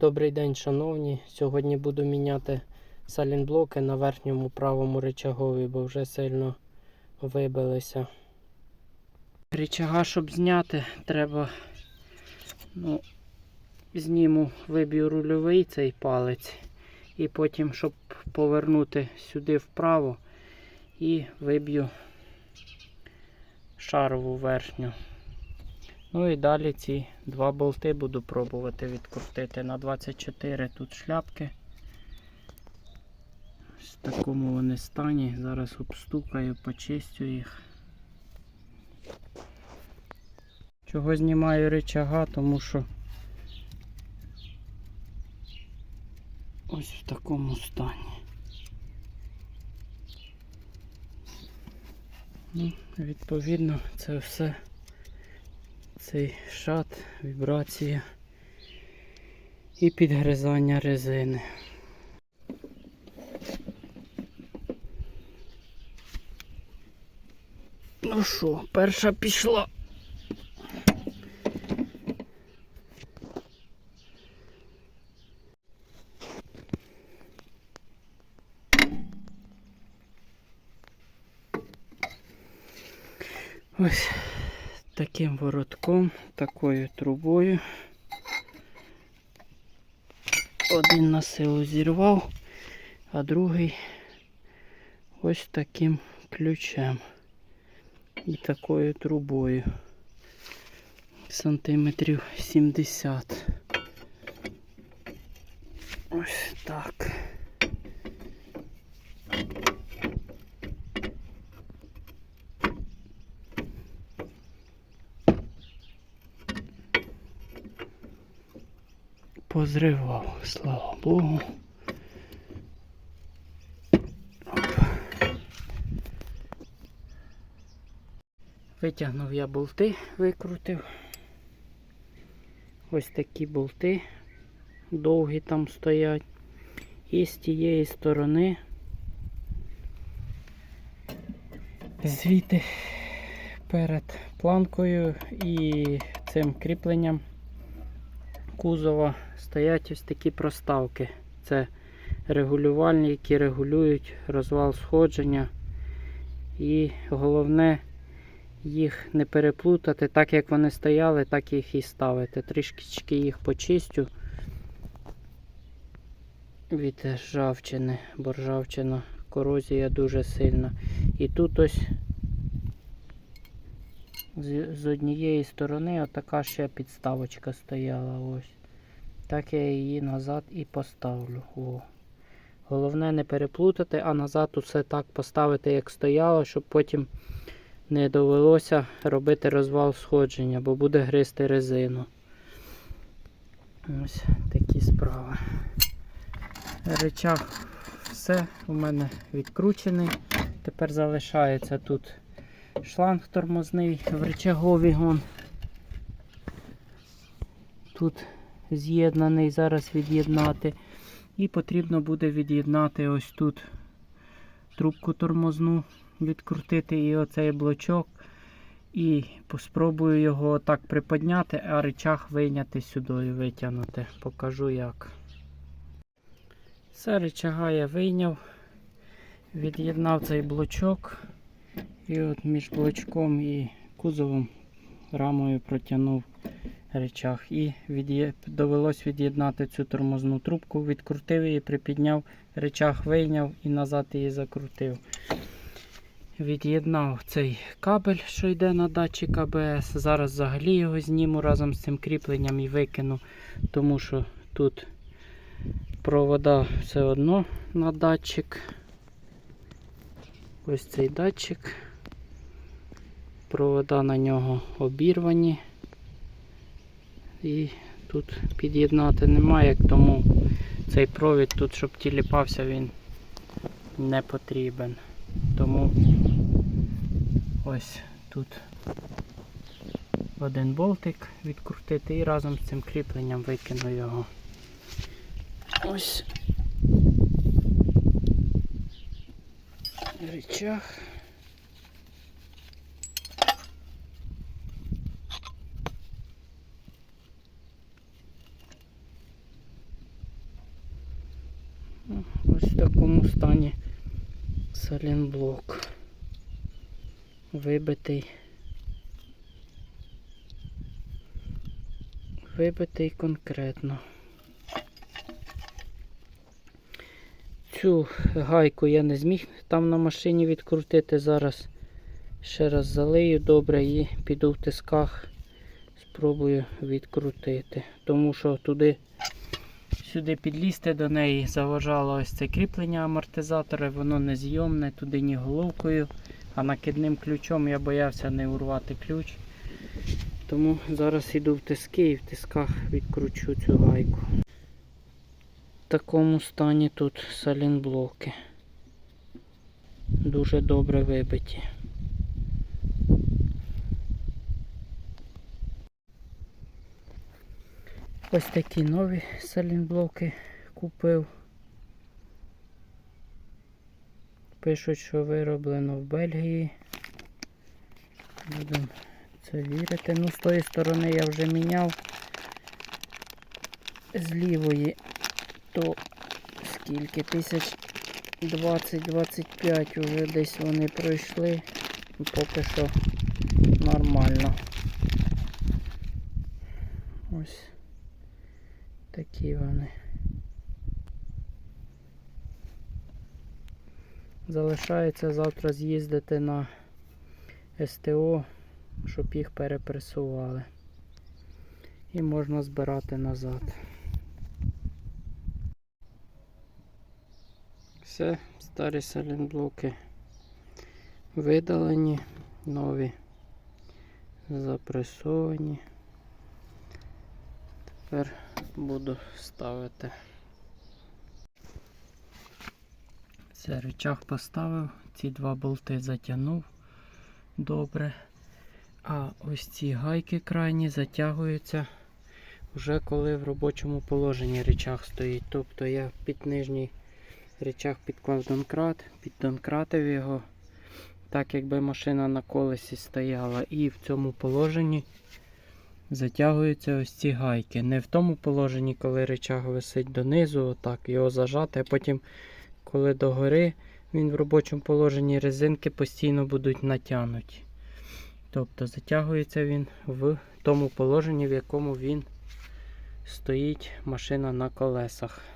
Добрий день, шановні. Сьогодні буду міняти салінблоки на верхньому правому рычагові, бо вже сильно вибилися. Рычага, щоб зняти, треба ну, зніму, виб'ю рульовий цей палець. І потім, щоб повернути сюди вправо, і виб'ю шарову верхню. Ну і далі ці два болти буду пробувати відкрутити на 24 тут шляпки. В такому вони стані. Зараз обстукаю, почистю їх. Чого знімаю рычага, тому що ось в такому стані. Ну, відповідно, це все цей шат, вібрація і підгризання резини. Ну що, перша пішла. Ось таким воротком, такою трубою. Один на силу зірвав, а другий ось таким ключем і такою трубою. Сантиметрів 70. Ось так. Позривав, слава Богу. Витягнув я болти, викрутив. Ось такі болти довгі там стоять. І з тієї сторони звідти перед планкою і цим кріпленням кузова стоять ось такі проставки. Це регулювальні, які регулюють розвал сходження. І головне їх не переплутати, так як вони стояли, так їх і ставити. Трішки їх почистю від ржавчини, бо ржавчина, корозія дуже сильна. І тут ось з, з однієї сторони отака ще підставочка стояла. ось. Так я її назад і поставлю. О. Головне не переплутати, а назад усе так поставити, як стояло, щоб потім не довелося робити розвал сходження, бо буде гризти резину. Ось такі справи. Речах все у мене відкручений. Тепер залишається тут шланг тормозний в речагові гон. Тут з'єднаний, зараз від'єднати. І потрібно буде від'єднати ось тут трубку тормозну, відкрутити і оцей блочок. І спробую його так приподняти, а речах вийняти сюди і витягнути. Покажу як. Все, речага я вийняв, від'єднав цей блочок. І от між блочком і кузовом рамою протягнув речах. І від'є... довелось від'єднати цю тормозну трубку, відкрутив її, припідняв, речах вийняв і назад її закрутив. Від'єднав цей кабель, що йде на датчик АБС. Зараз взагалі його зніму разом з цим кріпленням і викину, тому що тут провода все одно на датчик. Ось цей датчик. Провода на нього обірвані. І тут під'єднати немає, тому цей провід тут, щоб тіліпався, він не потрібен. Тому ось тут один болтик відкрутити і разом з цим кріпленням викину його. Ось речах. Ну, Ось в такому стані салінблок. Вибитий. Вибитий конкретно. Цю гайку я не зміг там на машині відкрутити. Зараз ще раз залию добре і піду в тисках. Спробую відкрутити. Тому що туди сюди підлізти до неї заважало ось це кріплення амортизатора, воно незйомне, туди ні головкою, а накидним ключом я боявся не урвати ключ. Тому зараз йду в тиски і в тисках відкручу цю гайку. В такому стані тут салінблоки. Дуже добре вибиті. Ось такі нові салінблоки купив. Пишуть, що вироблено в Бельгії. Будемо це вірити. Ну, з тої сторони я вже міняв. З лівої то скільки? Тисяч 20-25 вже десь вони пройшли. Поки що нормально. Ось такі вони. Залишається завтра з'їздити на СТО, щоб їх перепресували. І можна збирати назад. Все, старі салінблоки видалені, нові запресовані. Тепер буду ставити. Все, рычаг поставив, ці два болти затягнув добре. А ось ці гайки крайні затягуються вже коли в робочому положенні рычаг стоїть. Тобто я під нижній рычаг підклав донкрат, піддонкратив його, так якби машина на колесі стояла. І в цьому положенні затягуються ось ці гайки. Не в тому положенні, коли речаг висить донизу, отак його зажати, а потім, коли догори, він в робочому положенні резинки постійно будуть натягнуті. Тобто затягується він в тому положенні, в якому він стоїть машина на колесах.